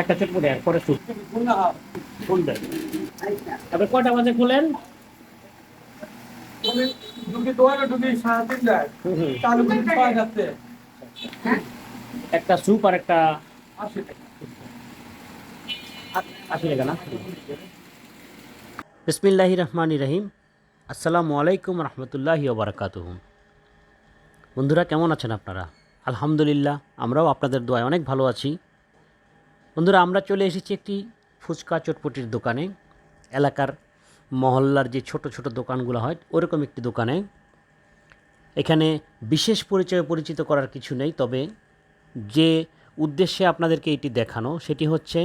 একটা চটপটি আর, পরে স্যুপ খুলবেন তারপরে কটা বাজে খুলেন? করে একটা স্যুপ আর একটা বিসমিল্লাহি রহমান রহিম। আসসালামু আলাইকুম রহমতুল্লাহি ওবরাকাতুহ বন্ধুরা, কেমন আছেন আপনারা? আলহামদুলিল্লাহ, আমরাও আপনাদের দোয়ায় অনেক ভালো আছি। বন্ধুরা, আমরা চলে এসেছি একটি ফুচকা চটপটির দোকানে। এলাকার মহল্লার যে ছোট ছোট দোকানগুলো হয়, ওরকম একটি দোকানে। এখানে বিশেষ পরিচয় পরিচিত করার কিছু নেই, তবে যে উদ্দেশ্যে আপনাদেরকে এটি দেখানো, সেটি হচ্ছে,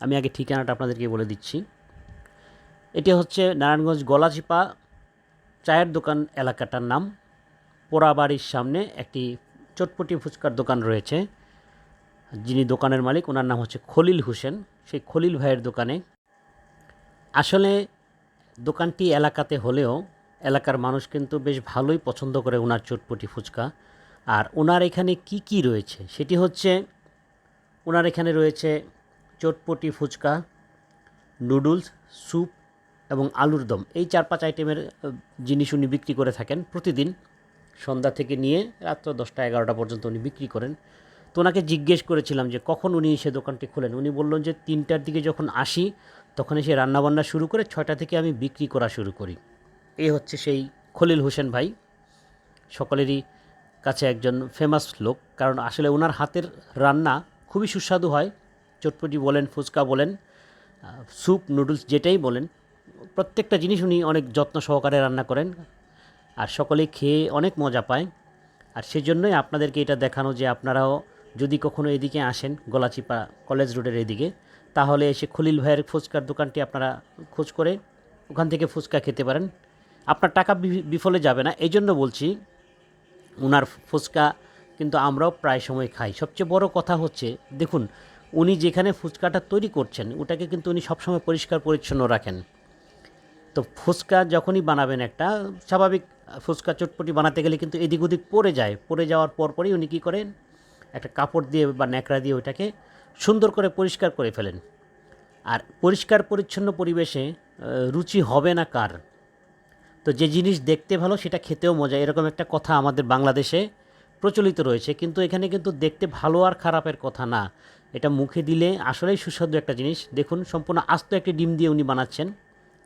আমি আগে ঠিকানাটা আপনাদেরকে বলে দিচ্ছি। এটি হচ্ছে নারায়ণগঞ্জ গলাচিপা চায়ের দোকান এলাকাটার নাম। পোড়াবাড়ির সামনে একটি চটপটি ফুচকার দোকান রয়েছে। যিনি দোকানের মালিক, ওনার নাম হচ্ছে খলিল হোসেন। সেই খলিল ভাইয়ের দোকানে আসলে দোকানটি এলাকাতে হলেও এলাকার মানুষ কিন্তু বেশ ভালোই পছন্দ করে ওনার চটপটি ফুচকা। আর ওনার এখানে কি কি রয়েছে? সেটি হচ্ছে ওনার এখানে রয়েছে চটপটি ফুচকা, নুডলস, স্যুপ এবং আলুর দম। এই চার পাঁচ আইটেমের জিনিস উনি বিক্রি করে থাকেন প্রতিদিন। সন্ধ্যা থেকে নিয়ে রাত্র দশটা এগারোটা পর্যন্ত উনি বিক্রি করেন। তো ওনাকে জিজ্ঞেস করেছিলাম যে কখন উনি সে দোকানটি খোলেন। উনি বললেন যে তিনটার দিকে যখন আসি, তখন এসে রান্নাবান্না শুরু করে ছয়টা থেকে আমি বিক্রি করা শুরু করি। এই হচ্ছে সেই খলিল হোসেন ভাই। সকলেরই কাছে একজন ফেমাস লোক, কারণ আসলে ওনার হাতের রান্না খুবই সুস্বাদু হয়। চটপটি বলেন, ফুচকা বলেন স্যুপ নুডলস যেটাই বলেন, প্রত্যেকটা জিনিস উনি অনেক যত্ন সহকারে রান্না করেন আর সকলেই খেয়ে অনেক মজা পায়। আর সেজন্যই আপনাদেরকে এটা দেখানো যে আপনারাও যদি কখনো এদিকে আসেন গলাচিপা কলেজ রোডের এদিকে, তাহলে এসে খলিল ভাইয়ের ফুচকার দোকানটি আপনারা খোঁজ করে ওখান থেকে ফুচকা খেতে পারেন। আপনার টাকা বিফলে যাবে না। এই জন্য বলছি ওনার ফুচকা কিন্তু আমরাও প্রায় সময় খাই। সবচেয়ে বড় কথা হচ্ছে, দেখুন, উনি যেখানে ফুচকাটা তৈরি করছেন, ওটাকে কিন্তু উনি সবসময় পরিষ্কার পরিচ্ছন্ন রাখেন। তো ফুচকা যখনই বানাবেন একটা, স্বাভাবিক ফুচকা চটপটি বানাতে গেলে কিন্তু এদিক ওদিক পড়ে যায়। পড়ে যাওয়ার পরপরই উনি কী করেন একটা কাপড় দিয়ে বা ন্যাকড়া দিয়ে ওইটাকে সুন্দর করে পরিষ্কার করে ফেলেন। আর পরিষ্কার পরিচ্ছন্ন পরিবেশে রুচি হবে না কার? তো যে জিনিস দেখতে ভালো, সেটা খেতেও মজা। এরকম একটা কথা আমাদের বাংলাদেশে প্রচলিত রয়েছে। কিন্তু এখানে কিন্তু দেখতে ভালো আর খারাপের কথা না। এটা মুখে দিলে আসলেই সুস্বাদু একটা জিনিস। দেখুন, সম্পূর্ণ আস্ত একটি ডিম দিয়ে উনি বানাচ্ছেন।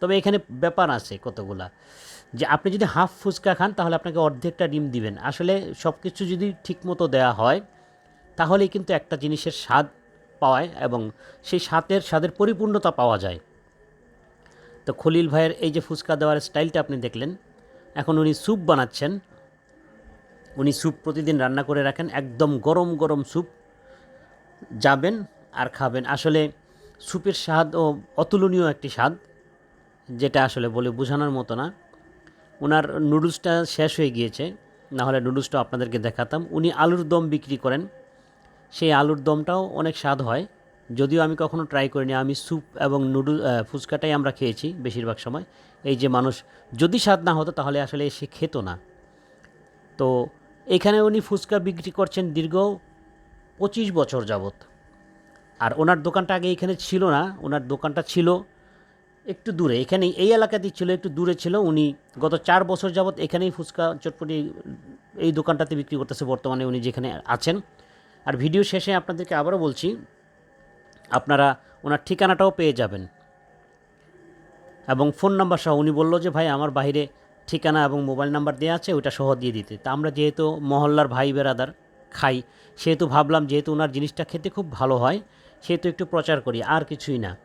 তবে এখানে ব্যাপার আছে কতগুলা। যে আপনি যদি হাফ ফুচকা খান, তাহলে আপনাকে অর্ধেকটা ডিম দিবেন। আসলে সব কিছু যদি ঠিকমতো দেওয়া হয় তাহলেই কিন্তু একটা জিনিসের স্বাদ পাওয়ায় এবং সেই স্বাদের স্বাদের পরিপূর্ণতা পাওয়া যায়। তো খলিল ভাইয়ের এই যে ফুচকা দেওয়ার স্টাইলটা আপনি দেখলেন, এখন উনি স্যুপ বানাচ্ছেন। উনি স্যুপ প্রতিদিন রান্না করে রাখেন, একদম গরম গরম স্যুপ। যাবেন আর খাবেন। আসলে স্যুপের স্বাদ ও অতুলনীয় একটি স্বাদ, যেটা আসলে বলে বোঝানোর মতো না। ওনার নুডলসটা শেষ হয়ে গিয়েছে না হলে নুডলসটা আপনাদেরকে দেখাতাম। উনি আলুর দম বিক্রি করেন। সেই আলুর দমটাও অনেক স্বাদ হয়। যদিও আমি কখনো ট্রাই করিনি। আমি স্যুপ এবং নুডল ফুচকাটাই আমরা খেয়েছি বেশিরভাগ সময়। এই যে মানুষ যদি স্বাদ না হতো তাহলে আসলে সে খেত না। তো এখানে উনি ফুচকা বিক্রি করছেন দীর্ঘ পঁচিশ বছর যাবত আর ওনার দোকানটা আগে এখানে ছিল না। ওনার দোকানটা ছিল একটু দূরে। এখানে এই এলাকাতেই ছিল, একটু দূরে ছিল। উনি গত চার বছর যাবৎ এখানেই ফুচকা চটপটি এই দোকানটাতে বিক্রি করতেছে। বর্তমানে উনি যেখানে আছেন। আর ভিডিও শেষে আপনাদেরকে আবারও বলছি, আপনারা ওনার ঠিকানাটাও পেয়ে যাবেন। এবং ফোন নাম্বার সহ উনি বলল যে, ভাই, আমার বাইরে ঠিকানা এবং মোবাইল নাম্বার দেওয়া আছে, ওইটা সহ দিয়ে দিতে। তা আমরা যেহেতু মহল্লার ভাই বেরাদার, খাই, সেহেতু ভাবলাম যেহেতু ওনার জিনিসটা খেতে খুব ভালো হয়, সেহেতু একটু প্রচার করি, আর কিছুই না।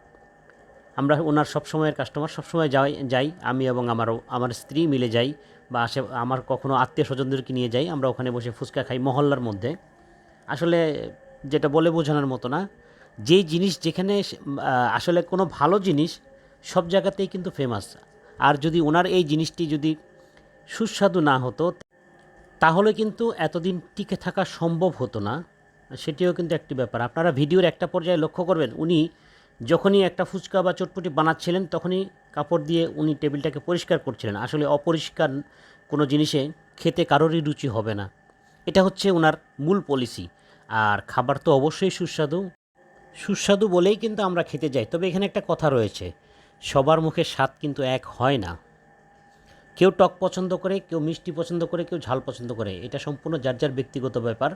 আমরা ওনার সবসময়ের কাস্টমার, সবসময় যাই যাই, আমি এবং আমারও, আমার স্ত্রী মিলে যাই, বা আসে, আমার কখনো আত্মীয় স্বজনদেরকে নিয়ে যাই, আমরা ওখানে বসে ফুচকা খাই মহল্লার মধ্যে। আসলে যেটা বলে বোঝানোর মতো না, যেই জিনিস যেখানে আসলে কোনো ভালো জিনিস সব জায়গাতেই কিন্তু ফেমাস আর যদি ওনার এই জিনিসটি যদি সুস্বাদু না হতো, তাহলে কিন্তু এতদিন টিকে থাকা সম্ভব হতো না। সেটিও কিন্তু একটি ব্যাপার। আপনারা ভিডিওর একটা পর্যায়ে লক্ষ্য করবেন, উনি যখনই একটা ফুচকা বা চটপটি বানাচ্ছিলেন, তখনই কাপড় দিয়ে উনি টেবিলটাকে পরিষ্কার করছিলেন। আসলে অপরিষ্কার কোনো জিনিসে খেতে কারোরই রুচি হবে না। এটা হচ্ছে ওনার মূল পলিসি আর খাবার তো অবশ্যই সুস্বাদু। সুস্বাদু বলেই কিন্তু আমরা খেতে যাই। তবে এখানে একটা কথা রয়েছে। সবার মুখের স্বাদ কিন্তু এক হয় না। কেউ টক পছন্দ করে, কেউ মিষ্টি পছন্দ করে, কেউ ঝাল পছন্দ করে। এটা সম্পূর্ণ যার যার ব্যক্তিগত ব্যাপার।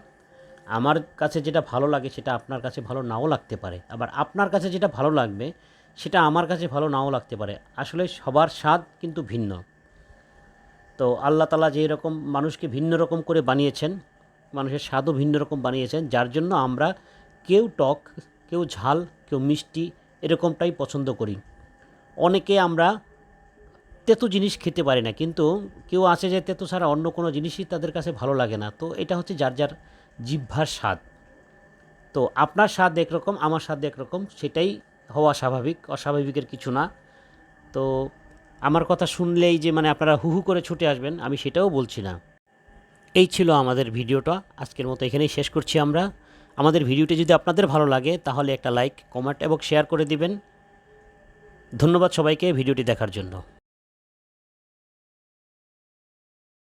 আমার কাছে যেটা ভালো লাগে, সেটা আপনার কাছে ভালো নাও লাগতে পারে। আবার আপনার কাছে যেটা ভালো লাগবে, সেটা আমার কাছে ভালো নাও লাগতে পারে। আসলে সবার স্বাদ কিন্তু ভিন্ন। তো আল্লাহ তালা যেই রকম মানুষকে ভিন্ন রকম করে বানিয়েছেন, মানুষের স্বাদও ভিন্ন রকম বানিয়েছেন, যার জন্য আমরা কেউ টক, কেউ ঝাল, কেউ মিষ্টি এরকমটাই পছন্দ করি। অনেকে আমরা তেতো জিনিস খেতে পারি না, কিন্তু কেউ আছে যে তেতো ছাড়া অন্য কোনো জিনিসই তাদের কাছে ভালো লাগে না। তো এটা হচ্ছে যার যার জিহ্বার স্বাদ। তো আপনার স্বাদ একরকম, আমার স্বাদ একরকম, সেটাই হওয়া স্বাভাবিক, অস্বাভাবিকের কিছু না। তো আমার কথা শুনলেই যে মানে আপনারা হুহু করে ছুটে আসবেন, আমি সেটাও বলছি না। এই ছিল আমাদের ভিডিওটা। আজকের মতো এখানেই শেষ করছি আমরা। আমাদের ভিডিওটি যদি আপনাদের ভালো লাগে, তাহলে একটা লাইক, কমেন্ট এবং শেয়ার করে দিবেন। ধন্যবাদ সবাইকে ভিডিওটি দেখার জন্য।